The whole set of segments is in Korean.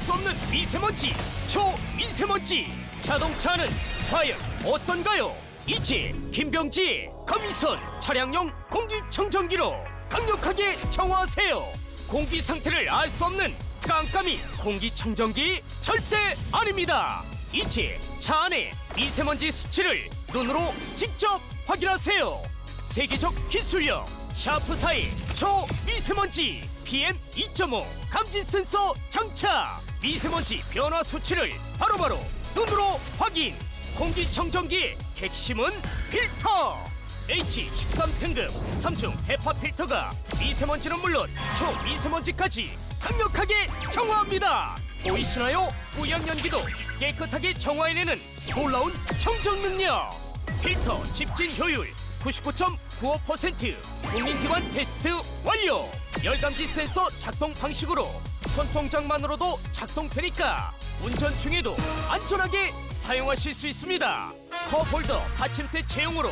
수 없는 미세먼지, 초미세먼지. 자동차는 과연 어떤가요? 이제 김병지 거미선 차량용 공기청정기로 강력하게 정화하세요. 공기 상태를 알 수 없는 깜깜이 공기청정기 절대 아닙니다. 이제 차 안의 미세먼지 수치를 눈으로 직접 확인하세요. 세계적 기술력 샤프사의 초미세먼지 PM 2.5 감지 센서 장착 미세먼지 변화 수치를 바로바로 눈으로 확인. 공기청정기의 핵심은 필터. H13 등급 3중 헤파 필터가 미세먼지는 물론 초미세먼지까지 강력하게 정화합니다. 보이시나요? 뿌연 연기도 깨끗하게 정화해내는 놀라운 청정 능력. 필터 집진 효율 99.95% 국민기관 테스트 완료. 열감지 센서 작동 방식으로 손통장만으로도 작동되니까 운전 중에도 안전하게 사용하실 수 있습니다. 컵홀더 받침대 체형으로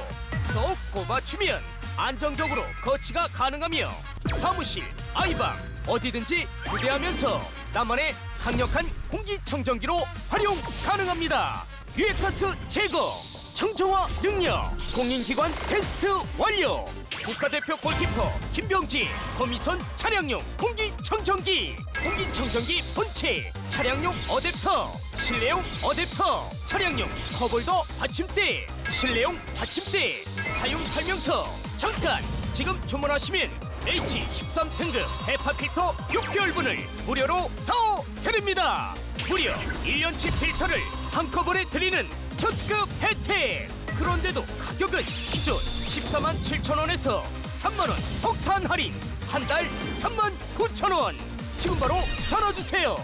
쏙 꼽아주면 안정적으로 거치가 가능하며 사무실, 아이방 어디든지 휴대하면서 나만의 강력한 공기청정기로 활용 가능합니다. 유해가스 제거 청정화 능력 공인기관 테스트 완료 국가대표 골키퍼 김병지 거미선 차량용 공기청정기. 공기청정기 본체 차량용 어댑터 실내용 어댑터 차량용 컵홀더 받침대 실내용 받침대. 사용 설명서 잠깐. 지금 주문하시면 H13 등급 헤파 필터 6개월분을 무료로 더 드립니다. 무려 1년치 필터를 한꺼번에 드리는 초특급 혜택 그런데도 가격은 기존 14만 7천 원에서 3만 원 폭탄 할인 한 달 3만 9천 원. 지금 바로 전화 주세요